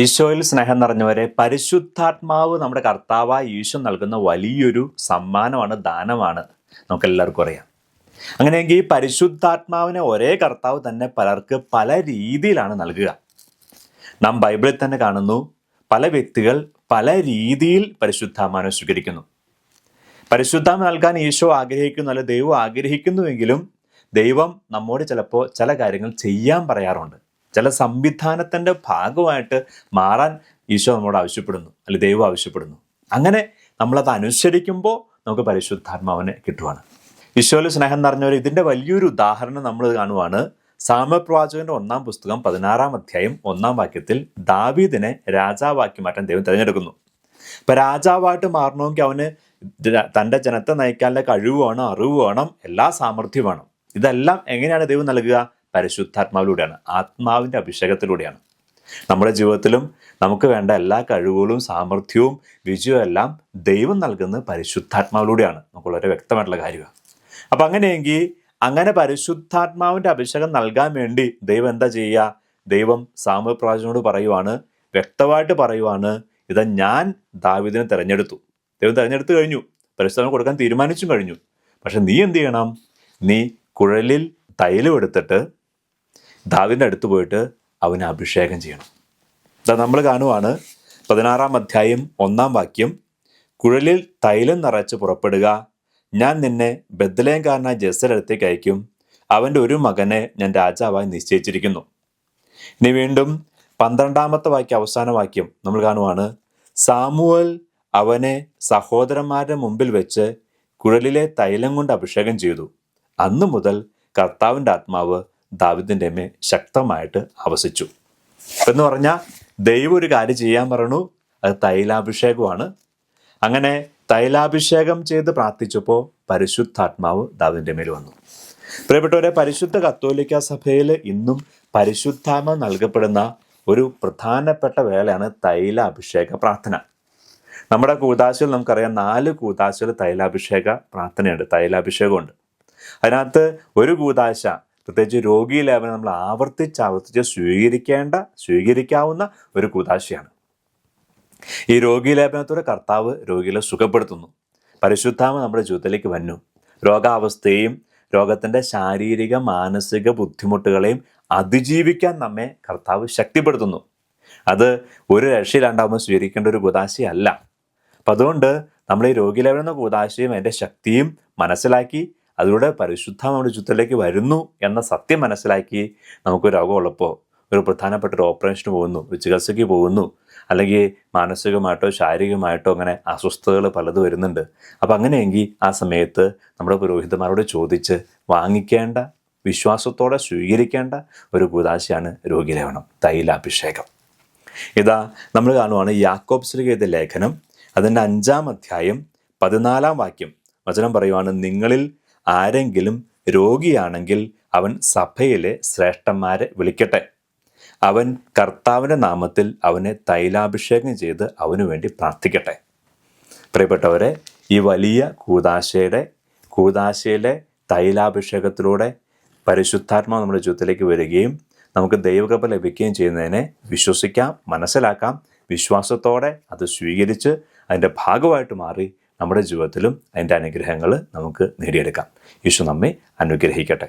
ഈശോയിൽ സ്നേഹം നിറഞ്ഞവരെ പരിശുദ്ധാത്മാവ് നമ്മുടെ കർത്താവായ ഈശോ നൽകുന്ന വലിയൊരു സമ്മാനമാണ് ദാനമാണ്. നമുക്ക് എല്ലാവർക്കും അറിയാം. അങ്ങനെയെങ്കിൽ ഈ പരിശുദ്ധാത്മാവിനെ ഒരേ കർത്താവ് തന്നെ പലർക്ക് പല രീതിയിലാണ് നൽകുക. നാം ബൈബിളിൽ തന്നെ കാണുന്നു പല വ്യക്തികൾ പല രീതിയിൽ പരിശുദ്ധാത്മാവിനെ സ്വീകരിക്കുന്നു. പരിശുദ്ധാത്മ നൽകാൻ ഈശോ ആഗ്രഹിക്കുന്നു അല്ലെ ദൈവം ആഗ്രഹിക്കുന്നുവെങ്കിലും ദൈവം നമ്മോട് ചിലപ്പോൾ ചില കാര്യങ്ങൾ ചെയ്യാൻ പറയാറുണ്ട്. ചില സംവിധാനത്തിന്റെ ഭാഗമായിട്ട് മാറാൻ ഈശോ നമ്മോട് ആവശ്യപ്പെടുന്നു അല്ലെ ദൈവം ആവശ്യപ്പെടുന്നു. അങ്ങനെ നമ്മളത് അനുസരിക്കുമ്പോൾ നമുക്ക് പരിശുദ്ധാത്മാവിനെ കിട്ടുവാണ്. ഈശോയിൽ സ്നേഹം നിറഞ്ഞവർ ഇതിന്റെ വലിയൊരു ഉദാഹരണം നമ്മൾ കാണുവാണ്. സാമപ്രവാചകന്റെ ഒന്നാം പുസ്തകം പതിനാറാം അധ്യായം ഒന്നാം വാക്യത്തിൽ ദാവീദിനെ രാജാവാക്കി മാറ്റാൻ ദൈവം തിരഞ്ഞെടുക്കുന്നു. ഇപ്പൊ രാജാവായിട്ട് മാറണമെങ്കിൽ അവന് തന്റെ ജനത്തെ നയിക്കാനുള്ള കഴിവ് വേണം അറിവ് വേണം എല്ലാ സാമർഥ്യം വേണം. ഇതെല്ലാം എങ്ങനെയാണ് ദൈവം നൽകുക? പരിശുദ്ധാത്മാവിലൂടെയാണ് ആത്മാവിന്റെ അഭിഷേകത്തിലൂടെയാണ്. നമ്മുടെ ജീവിതത്തിലും നമുക്ക് വേണ്ട എല്ലാ കഴിവുകളും സാമർഥ്യവും വിജയവും എല്ലാം ദൈവം നൽകുന്ന പരിശുദ്ധാത്മാവിലൂടെയാണ്. നമുക്ക് വളരെ വ്യക്തമായിട്ടുള്ള കാര്യമാണ് അപ്പം അങ്ങനെയെങ്കിൽ അങ്ങനെ പരിശുദ്ധാത്മാവിന്റെ അഭിഷേകം നൽകാൻ വേണ്ടി ദൈവം എന്താ ചെയ്യുക? ദൈവം സാമൂഹ്യ പ്രാചനോട് പറയുവാണ് വ്യക്തമായിട്ട് പറയുവാണ് ഇത് ഞാൻ ദാവിദിനെ തിരഞ്ഞെടുത്തു. ദൈവം തിരഞ്ഞെടുത്തു കഴിഞ്ഞു. പരിശുദ്ധാത്മ കൊടുക്കാൻ തീരുമാനിച്ചും കഴിഞ്ഞു. പക്ഷെ നീ എന്ത് ചെയ്യണം? നീ കുഴലിൽ തൈലം എടുത്തിട്ട് ദാവിന്റെ അടുത്ത് പോയിട്ട് അവനെ അഭിഷേകം ചെയ്യണം. ഇതാ നമ്മൾ കാണുവാണ് പതിനാറാം അധ്യായം ഒന്നാം വാക്യം കുഴലിൽ തൈലം നിറച്ച് പുറപ്പെടുക. ഞാൻ നിന്നെ ബദലേങ്കാരനായ ജസ്സലടുത്തേക്ക് അയക്കും. അവന്റെ ഒരു മകനെ ഞാൻ രാജാവായി നിശ്ചയിച്ചിരിക്കുന്നു. ഇനി വീണ്ടും പന്ത്രണ്ടാമത്തെ വാക്യം അവസാന വാക്യം നമ്മൾ കാണുവാണ് സാമുവൽ അവനെ സഹോദരന്മാരുടെ മുമ്പിൽ വെച്ച് കുഴലിലെ തൈലം കൊണ്ട് അഭിഷേകം ചെയ്തു. അന്നു മുതൽ കർത്താവിന്റെ ആത്മാവ് ദാവിദിന്റെ അമ്മ ശക്തമായിട്ട് ആവസിച്ചു എന്ന് പറഞ്ഞാൽ ദൈവം ഒരു കാര്യം ചെയ്യാൻ പറഞ്ഞു അത് തൈലാഭിഷേകമാണ്. അങ്ങനെ തൈലാഭിഷേകം ചെയ്ത് പ്രാർത്ഥിച്ചപ്പോൾ പരിശുദ്ധാത്മാവ് ദാവിന്റെ മേൽ വന്നു. പ്രിയപ്പെട്ടവരെ പരിശുദ്ധ കത്തോലിക്ക സഭയിൽ ഇന്നും പരിശുദ്ധാത്മ നൽകപ്പെടുന്ന ഒരു പ്രധാനപ്പെട്ട വേളയാണ് തൈലാഭിഷേക പ്രാർത്ഥന. നമ്മുടെ കൂതാശയിൽ നമുക്കറിയാം നാല് കൂതാശയിൽ തൈലാഭിഷേക പ്രാർത്ഥനയുണ്ട് തൈലാഭിഷേകമുണ്ട്. അതിനകത്ത് ഒരു കൂതാശ പ്രത്യേകിച്ച് രോഗി ലേപനം നമ്മൾ ആവർത്തിച്ച് ആവർത്തിച്ച് സ്വീകരിക്കേണ്ട സ്വീകരിക്കാവുന്ന ഒരു കുതാശയാണ്. ഈ രോഗി ലേപനത്തോടെ കർത്താവ് രോഗികളെ സുഖപ്പെടുത്തുന്നു. പരിശുദ്ധാമ നമ്മുടെ ജീവിതത്തിലേക്ക് വന്നു. രോഗാവസ്ഥയും രോഗത്തിന്റെ ശാരീരിക മാനസിക ബുദ്ധിമുട്ടുകളെയും അതിജീവിക്കാൻ നമ്മെ കർത്താവ് ശക്തിപ്പെടുത്തുന്നു. അത് ഒരു രക്ഷയിലാണ്ടാവുമ്പോൾ സ്വീകരിക്കേണ്ട ഒരു കുതാശയല്ല. അപ്പം അതുകൊണ്ട് നമ്മൾ ഈ രോഗിലേപനം എന്ന കൂതാശയും അതിന്റെ ശക്തിയും മനസ്സിലാക്കി അതിലൂടെ പരിശുദ്ധ നമ്മുടെ ചുറ്റിലേക്ക് വരുന്നു എന്ന സത്യം മനസ്സിലാക്കി നമുക്ക് രോഗമുള്ളപ്പോൾ ഒരു പ്രധാനപ്പെട്ട ഒരു ഓപ്പറേഷന് പോകുന്നു ഒരു ചികിത്സയ്ക്ക് പോകുന്നു അല്ലെങ്കിൽ മാനസികമായിട്ടോ ശാരീരികമായിട്ടോ അങ്ങനെ അസ്വസ്ഥതകൾ പലതും വരുന്നുണ്ട്. അപ്പം അങ്ങനെയെങ്കിൽ ആ സമയത്ത് നമ്മുടെ പുരോഹിതന്മാരോട് ചോദിച്ച് വാങ്ങിക്കേണ്ട വിശ്വാസത്തോടെ സ്വീകരിക്കേണ്ട ഒരു കൂതാശയാണ് രോഗിലേവണം തൈലാഭിഷേകം. ഇതാ നമ്മൾ കാണുവാണ് യാക്കോബ്സിലേക്ക് എഴുതിയ ലേഖനം. അതിന്റെ അഞ്ചാം അധ്യായം പതിനാലാം വാക്യം. വചനം പറയുവാണ് നിങ്ങളിൽ ആരെങ്കിലും രോഗിയാണെങ്കിൽ അവൻ സഭയിലെ ശ്രേഷ്ഠന്മാരെ വിളിക്കട്ടെ. അവൻ കർത്താവിന്റെ നാമത്തിൽ അവനെ തൈലാഭിഷേകം ചെയ്ത് അവനു വേണ്ടി പ്രാർത്ഥിക്കട്ടെ. പ്രിയപ്പെട്ടവരെ ഈ വലിയ കൂതാശയുടെ കൂതാശയിലെ തൈലാഭിഷേകത്തിലൂടെ പരിശുദ്ധാത്മാവ് നമ്മുടെ ജീവിതത്തിലേക്ക് വരികയും നമുക്ക് ദൈവകൃപ ലഭിക്കുകയും ചെയ്യുന്നതിനെ വിശ്വസിക്കാം മനസ്സിലാക്കാം വിശ്വാസത്തോടെ അത് സ്വീകരിച്ച് അതിന്റെ ഭാഗമായിട്ട് മാറി നമ്മുടെ ജീവിതത്തിലും അതിന്റെ അനുഗ്രഹങ്ങൾ നമുക്ക് നേടിയെടുക്കാം. യേശു നമ്മെ അനുഗ്രഹിക്കട്ടെ.